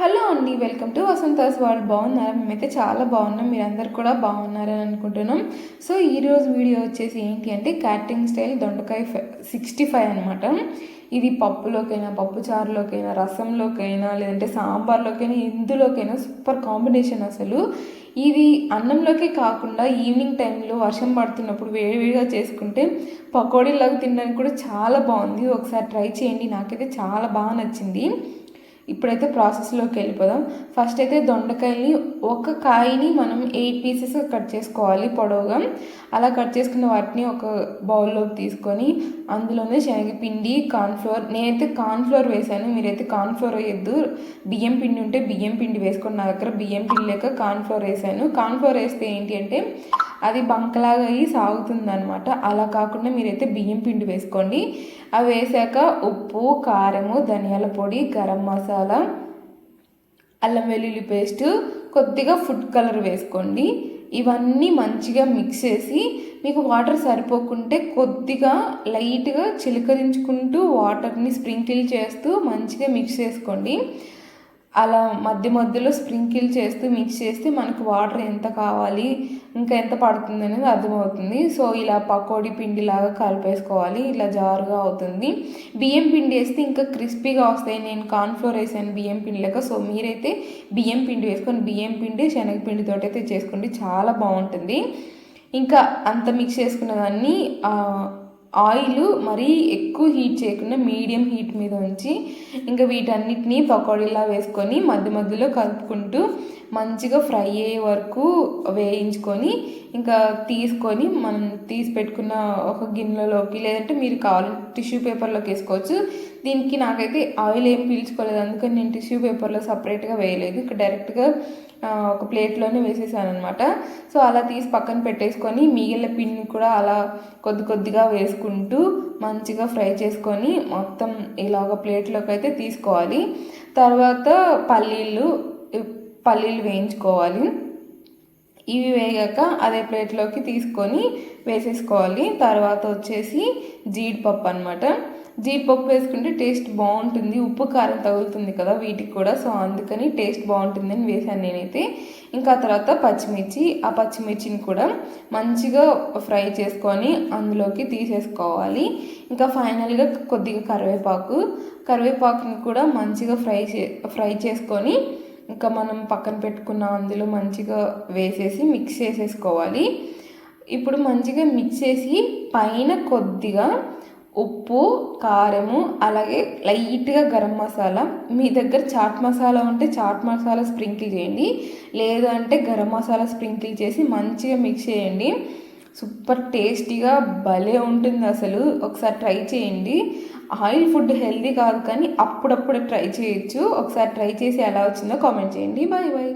Hello అండి welcome to Vasantha's వాళ్ళు బాగున్నారా? మేమైతే చాలా బాగున్నాం. మీరందరు కూడా బాగున్నారని అనుకుంటున్నాం. సో ఈరోజు వీడియో వచ్చేసి ఏంటి అంటే క్యాటరింగ్ స్టైల్ దొండకాయ సిక్స్టీ ఫైవ్ అనమాట ఇది పప్పులోకైనా పప్పుచారులోకైనా రసంలోకైనా లేదంటే సాంబార్లోకైనా ఇందులోకైనా సూపర్ కాంబినేషన్ అసలు. ఇది అన్నంలోకే కాకుండా ఈవినింగ్ టైంలో వర్షం పడుతున్నప్పుడు వేడివేడిగా చేసుకుంటే పకోడీలాగా తినడానికి కూడా చాలా బాగుంది. ఒకసారి ట్రై చేయండి. నాకైతే చాలా బాగా నచ్చింది. ఇప్పుడైతే ప్రాసెస్లోకి వెళ్ళిపోదాం. ఫస్ట్ అయితే దొండకాయని ఒక కాయని మనం ఎయిట్ పీసెస్ కట్ చేసుకోవాలి పొడవుగా. అలా కట్ చేసుకున్న వాటిని ఒక బౌల్లోకి తీసుకొని అందులోనే శనగపిండి కార్న్ఫ్లోర్ నేనైతే కార్న్ఫ్లోర్ వేసాను మీరైతే కార్న్ఫ్లోర్ వేయద్దు. బియ్యం పిండి ఉంటే బియ్యం పిండి వేసుకొని నా దగ్గర బియ్యం పిండి లేక కార్న్ఫ్లోర్ వేసాను కార్న్ఫ్లోర్ వేస్తే ఏంటి అంటే అది బంకలాగా అయ్యి సాగుతుంది అనమాట అలా కాకుండా మీరైతే బియ్యం పిండి వేసుకోండి. అవి వేసాక ఉప్పు కారము ధనియాల పొడి గరం మసాలా అల్లం వెల్లుల్లి పేస్ట్ కొద్దిగా ఫుడ్ కలర్ వేసుకోండి. ఇవన్నీ మంచిగా మిక్స్ చేసి మీకు వాటర్ సరిపోకుంటే కొద్దిగా లైట్గా చిలకరించుకుంటూ వాటర్ని స్ప్రింకిల్ చేస్తూ మంచిగా మిక్స్ చేసుకోండి. అలా మధ్య మధ్యలో స్ప్రింకిల్ చేస్తూ మిక్స్ చేస్తే మనకు వాటర్ ఎంత కావాలి ఇంకా ఎంత పడుతుంది అనేది అర్థమవుతుంది. సో ఇలా పకోడీ పిండిలాగా కలిపేసుకోవాలి. ఇలా జారుగా అవుతుంది. బియ్యం పిండి వేస్తే ఇంకా క్రిస్పీగా వస్తాయి. నేను కార్న్ఫ్లోర్ వేసాను బియ్యం పిండి లెక్క. సో మీరైతే బియ్యం పిండి వేసుకొని బియ్యం పిండి శనగపిండితో అయితే చేసుకోండి. చాలా బాగుంటుంది. ఇంకా అంత మిక్స్ చేసుకున్న దాన్ని ఆయిల్ మరీ ఎక్కువ హీట్ చేయకుండా మీడియం హీట్ మీద ఉంచి ఇంకా వీటన్నిటిని పకోడీలా వేసుకొని మధ్య మధ్యలో కలుపుకుంటూ మంచిగా ఫ్రై అయ్యే వరకు వేయించుకొని ఇంకా తీసుకొని మనం తీసి పెట్టుకున్న ఒక గిన్నెలోకి లేదంటే మీరు కావాలంటే టిష్యూ పేపర్లోకి వేసుకోవచ్చు. దీనికి నాకైతే ఆయిల్ ఏం పీల్చుకోలేదు. అందుకని నేను టిష్యూ పేపర్లో సపరేట్గా వేయలేదు. ఇక్కడ డైరెక్ట్గా ఒక ప్లేట్లోనే వేసేసాను అనమాట సో అలా తీసి పక్కన పెట్టేసుకొని మిగిలిన పిండిని కూడా అలా కొద్ది కొద్దిగా వేసుకుంటూ మంచిగా ఫ్రై చేసుకొని మొత్తం ఇలా ఒక ప్లేట్లోకి అయితే తీసుకోవాలి. తర్వాత పల్లీలు పల్లీలు వేయించుకోవాలి. ఇవి వేగాక అదే ప్లేట్లోకి తీసుకొని వేసేసుకోవాలి. తర్వాత వచ్చేసి జీడిపప్పు అనమాట జీడిపప్పు వేసుకుంటే టేస్ట్ బాగుంటుంది. ఉప్పు కారం తగులుతుంది కదా వీటికి కూడా. సో అందుకని టేస్ట్ బాగుంటుంది అని వేసాను నేనైతే. ఇంకా తర్వాత పచ్చిమిర్చి. ఆ పచ్చిమిర్చిని కూడా మంచిగా ఫ్రై చేసుకొని అందులోకి తీసేసుకోవాలి. ఇంకా ఫైనల్గా కొద్దిగా కరివేపాకు. కరివేపాకుని కూడా మంచిగా ఫ్రై చే ఫ్రై చేసుకొని ఇంకా మనం పక్కన పెట్టుకున్న అందులో మంచిగా వేసేసి మిక్స్ చేసేసుకోవాలి. ఇప్పుడు మంచిగా మిక్స్ చేసి పైన కొద్దిగా ఉప్పు కారము అలాగే లైట్గా గరం మసాలా. మీ దగ్గర చాట్ మసాలా ఉంటే చాట్ మసాలా స్ప్రింకిల్ చేయండి. లేదు అంటే గరం మసాలా స్ప్రింకిల్ చేసి మంచిగా మిక్స్ చేయండి. సూపర్ టేస్టీగా భలే ఉంటుంది అసలు. ఒకసారి ట్రై చేయండి. ఆయిల్ ఫుడ్ హెల్దీ కాదు కానీ అప్పుడప్పుడు ట్రై చేయొచ్చు. ఒకసారి ట్రై చేసి ఎలా వచ్చిందో కామెంట్ చేయండి. Bye bye.